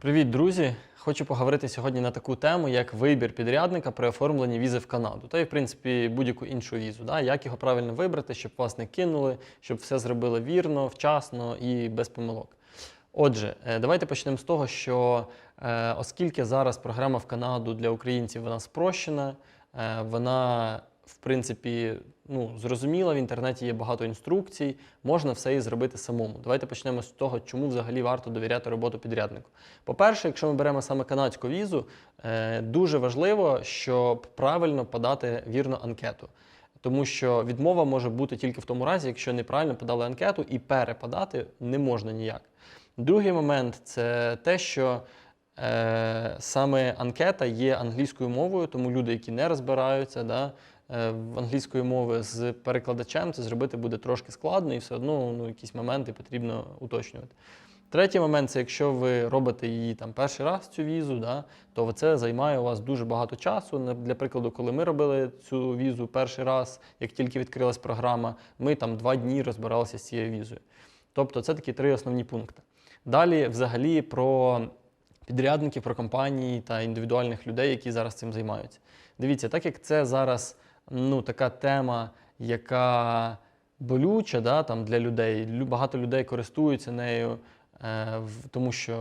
Привіт, друзі! Хочу поговорити сьогодні на таку тему, як вибір підрядника при оформленні візи в Канаду, та й в принципі будь-яку іншу візу. Да? Як його правильно вибрати, щоб вас не кинули, щоб все зробили вірно, вчасно і без помилок. Отже, е, давайте почнемо з того, що е, оскільки зараз програма в Канаду для українців вона спрощена, е, вона в принципі ну, зрозуміла, в інтернеті є багато інструкцій, можна все і зробити самому. Давайте почнемо з того, чому взагалі варто довіряти роботу підряднику. По-перше, якщо ми беремо саме канадську візу, е, дуже важливо, щоб правильно подати вірну анкету. Тому що відмова може бути тільки в тому разі, якщо неправильно подали анкету і переподати не можна ніяк. Другий момент це те, що саме анкета є англійською мовою, тому люди, які не розбираються да, е, в англійської мови з перекладачем, це зробити буде трошки складно і все одно ну, якісь моменти потрібно уточнювати. Третій момент це якщо ви робите її там перший раз цю візу, да, то це займає у вас дуже багато часу. Для прикладу, коли ми робили цю візу перший раз, як тільки відкрилась програма, ми там два дні розбиралися з цією візою. Тобто це такі три основні пункти. Далі, взагалі, про підрядників, про компанії та індивідуальних людей, які зараз цим займаються. Дивіться, так як це зараз ну, така тема, яка болюча да, там, для людей, багато людей користуються нею, е, тому що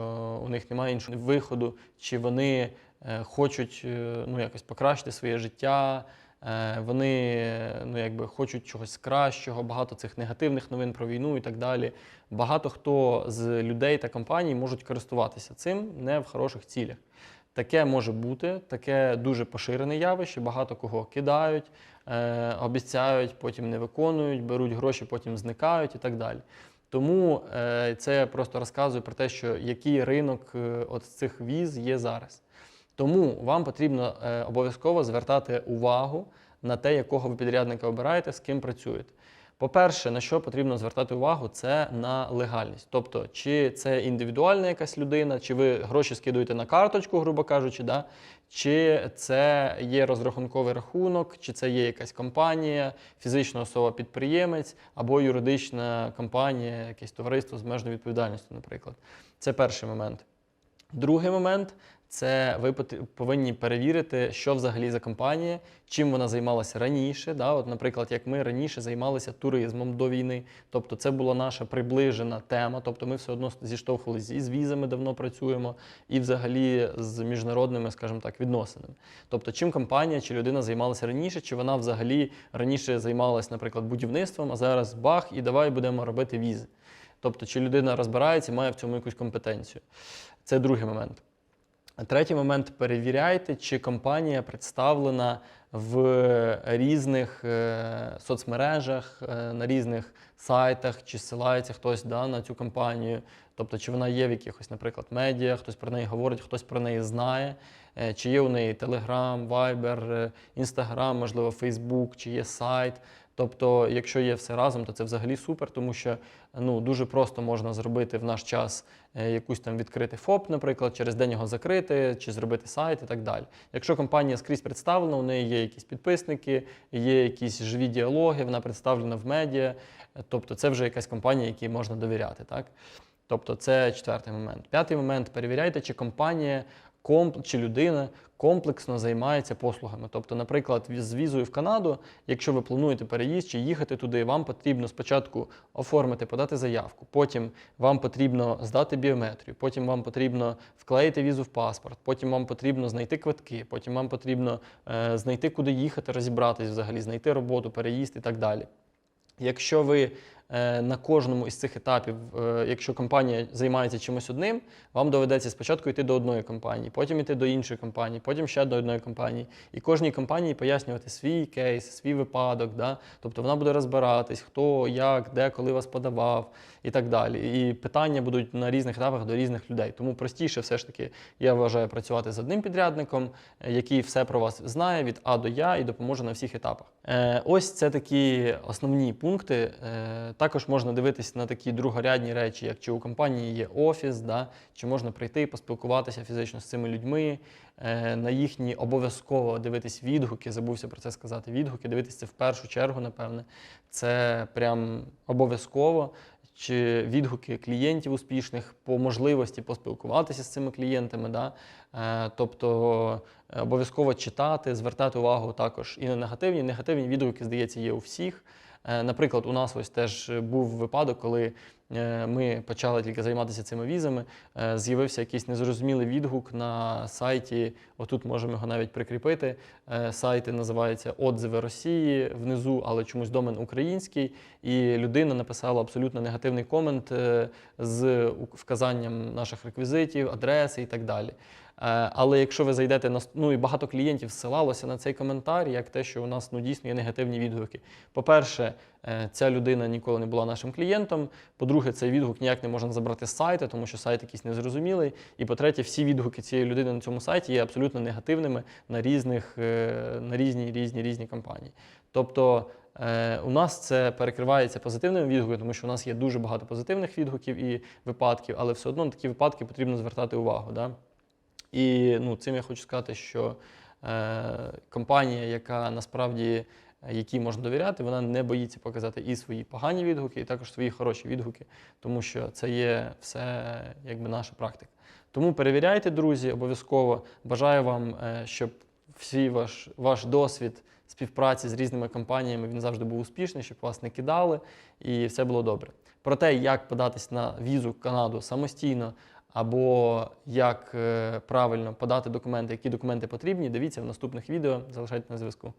у них немає іншого виходу, чи вони е, хочуть е, ну, якось покращити своє життя. Е, Вони ну, якби, хочуть чогось кращого, багато цих негативних новин про війну і так далі. Багато хто з людей та компаній можуть користуватися цим не в хороших цілях. Таке може бути, таке дуже поширене явище. Багато кого кидають, е, обіцяють, потім не виконують, беруть гроші, потім зникають і так далі. Тому е, це я просто розказую про те, що який ринок от цих віз є зараз. Тому вам потрібно е, обов'язково звертати увагу на те, якого ви підрядника обираєте, з ким працюєте. По-перше, на що потрібно звертати увагу, це на легальність. Тобто, чи це індивідуальна якась людина, чи ви гроші скидуєте на карточку, грубо кажучи, да? чи це є розрахунковий рахунок, чи це є якась компанія, фізична особа-підприємець або юридична компанія, якесь товариство з межною відповідальністю, наприклад. Це перший момент. Другий момент це ви повинні перевірити, що взагалі за компанія, чим вона займалася раніше. Да? От, наприклад, як ми раніше займалися туризмом до війни, тобто це була наша приближена тема. Тобто ми все одно зіштовхувалися і з візами давно працюємо, і взагалі з міжнародними, скажімо так, відносинами. Тобто, чим компанія чи людина займалася раніше, чи вона взагалі раніше займалася, наприклад, будівництвом, а зараз бах, і давай будемо робити візи. Тобто, чи людина розбирається, має в цьому якусь компетенцію. Це другий момент. Третій момент перевіряйте, чи компанія представлена в різних е, соцмережах, е, на різних сайтах, чи ссилається хтось да, на цю компанію. Тобто, чи вона є в якихось, наприклад, медіа, хтось про неї говорить, хтось про неї знає, е, чи є у неї Telegram, Viber, Instagram, можливо, Facebook, чи є сайт. Тобто, якщо є все разом, то це взагалі супер, тому що ну, дуже просто можна зробити в наш час е, якусь там відкрити ФОП, наприклад, через день його закрити, чи зробити сайт і так далі. Якщо компанія скрізь представлена, у неї є якісь підписники, є якісь живі діалоги, вона представлена в медіа, е, тобто це вже якась компанія, якій можна довіряти. Так? Тобто це четвертий момент. П'ятий момент перевіряйте, чи компанія комп... чи людина комплексно займається послугами. Тобто, наприклад, з візою в Канаду, якщо ви плануєте переїзд чи їхати туди, вам потрібно спочатку оформити, подати заявку, потім вам потрібно здати біометрію, потім вам потрібно вклеїти візу в паспорт, потім вам потрібно знайти квитки, потім вам потрібно е, знайти, куди їхати, розібратись взагалі, знайти роботу, переїзд і так далі. Якщо ви на кожному із цих етапів, е, якщо компанія займається чимось одним, вам доведеться спочатку йти до одної компанії, потім йти до іншої компанії, потім ще до одної компанії. І кожній компанії пояснювати свій кейс, свій випадок. Да? Тобто вона буде розбиратись, хто, як, де, коли вас подавав і так далі. І питання будуть на різних етапах до різних людей. Тому простіше все ж таки, я вважаю, працювати з одним підрядником, е, який все про вас знає від А до Я і допоможе на всіх етапах. Е, Ось це такі основні пункти. Також можна дивитися на такі другорядні речі, як чи у компанії є офіс, да, чи можна прийти, і поспілкуватися фізично з цими людьми, е, на їхні обов'язково дивитись відгуки. Забувся про це сказати. Відгуки, дивитися в першу чергу, напевне. Це прям обов'язково. чи відгуки клієнтів успішних по можливості поспілкуватися з цими клієнтами. Да? Е, Тобто е, обов'язково читати, звертати увагу також і на негативні. Негативні відгуки, здається, є у всіх. Е, Наприклад, у нас ось теж був випадок, коли е, ми почали тільки займатися цими візами. е, З'явився якийсь незрозумілий відгук на сайті. Отут можемо його навіть прикріпити. Е, Сайт називається Отзиви Росії внизу, але чомусь домен український. І людина написала абсолютно негативний комент з вказанням наших реквізитів, адреси і так далі. Е, Але якщо ви зайдете на ну і багато клієнтів ссилалося на цей коментар, як те, що у нас ну дійсно є негативні відгуки. По-перше, е, ця людина ніколи не була нашим клієнтом. По-друге, цей відгук ніяк не можна забрати з сайту, тому що сайт якийсь незрозумілий. І по-третє, всі відгуки цієї людини на цьому сайті є абсолютно негативними на різних е, на різні різні різні компанії. Тобто. У нас це перекривається позитивними відгуками, тому що у нас є дуже багато позитивних відгуків і випадків, але все одно на такі випадки потрібно звертати увагу. Да? І ну, цим я хочу сказати, що е, компанія, яка насправді е, якій можна довіряти, вона не боїться показати і свої погані відгуки, і також свої хороші відгуки, тому що це є все якби наша практика. Тому перевіряйте, друзі, обов'язково. Бажаю вам, е, щоб всі ваш, ваш досвід співпраці з різними компаніями він завжди був успішний, щоб вас не кидали і все було добре. Про те, як податись на візу Канаду самостійно, або як е, правильно подати документи, які документи потрібні, дивіться в наступних відео. Залишайте на зв'язку.